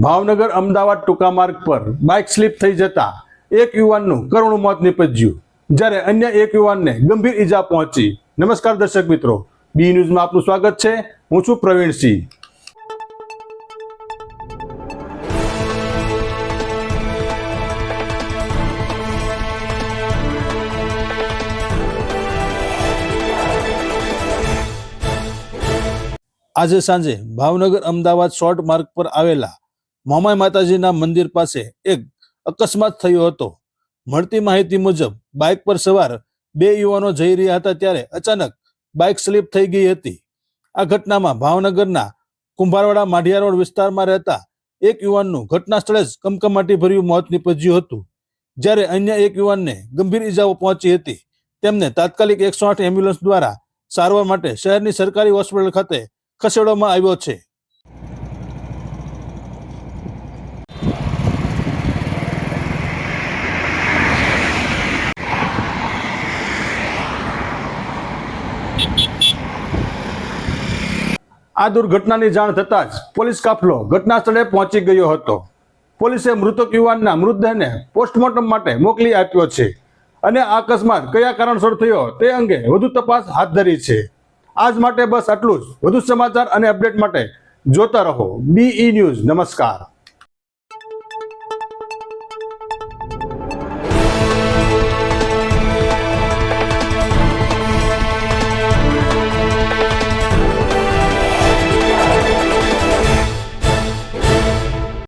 ભાવનગર અમદાવાદ ટૂંકા માર્ગ પર બાઇક સ્લીપ થઈ જતા એક યુવાનનું કરુણ મોત નીપજ્યું. જ્યારે અન્ય એક યુવાનને ગંભીર ઈજા પહોંચી. નમસ્કાર દર્શક મિત્રો. બી ન્યૂઝમાં આપનું સ્વાગત છે. હું છું પ્રવીણસિંહ આજે સાંજે ભાવનગર અમદાવાદ શોર્ટ માર્ગ પર આવેલા મોમાઈ માતાજીના મંદિર પાસે એક અકસ્માત થયો હતો. મળતી માહિતી મુજબ, બાઇક પર સવાર બે યુવાનો જઈ રહ્યા હતા ત્યારે અચાનક બાઇક સ્લીપ થઈ ગઈ હતી. આ ઘટનામાં ભાવનગરના કુંભારવાડા માઢિયા રોડ વિસ્તારમાં રહેતા એક યુવાનનું ઘટના સ્થળે જ કમકમાટી ભર્યું મોત નીપજ્યું હતું. જ્યારે અન્ય એક યુવાનને ગંભીર ઈજાઓ પહોંચી હતી. તેમને તાત્કાલિક એકસો આઠ એમ્બ્યુલન્સ દ્વારા સારવાર માટે શહેરની સરકારી હોસ્પિટલ ખાતે ખસેડવામાં આવ્યો છે. આ દુર્ઘટનાની જાણ થતાં જ પોલીસ કાફલો ઘટના સ્થળે પહોંચી ગયો હતો. પોલીસે મૃતક યુવાનના મૃતદેહને પોસ્ટમોર્ટમ માટે મોકલી આપ્યો છે અને આ અકસ્માત કયા કારણસર થયો તે અંગે વધુ તપાસ હાથ ધરી છે. આજ માટે બસ આટલું જ. વધુ સમાચાર અને અપડેટ માટે જોતા રહો. બીઈ ન્યૂઝ નમસ્કાર.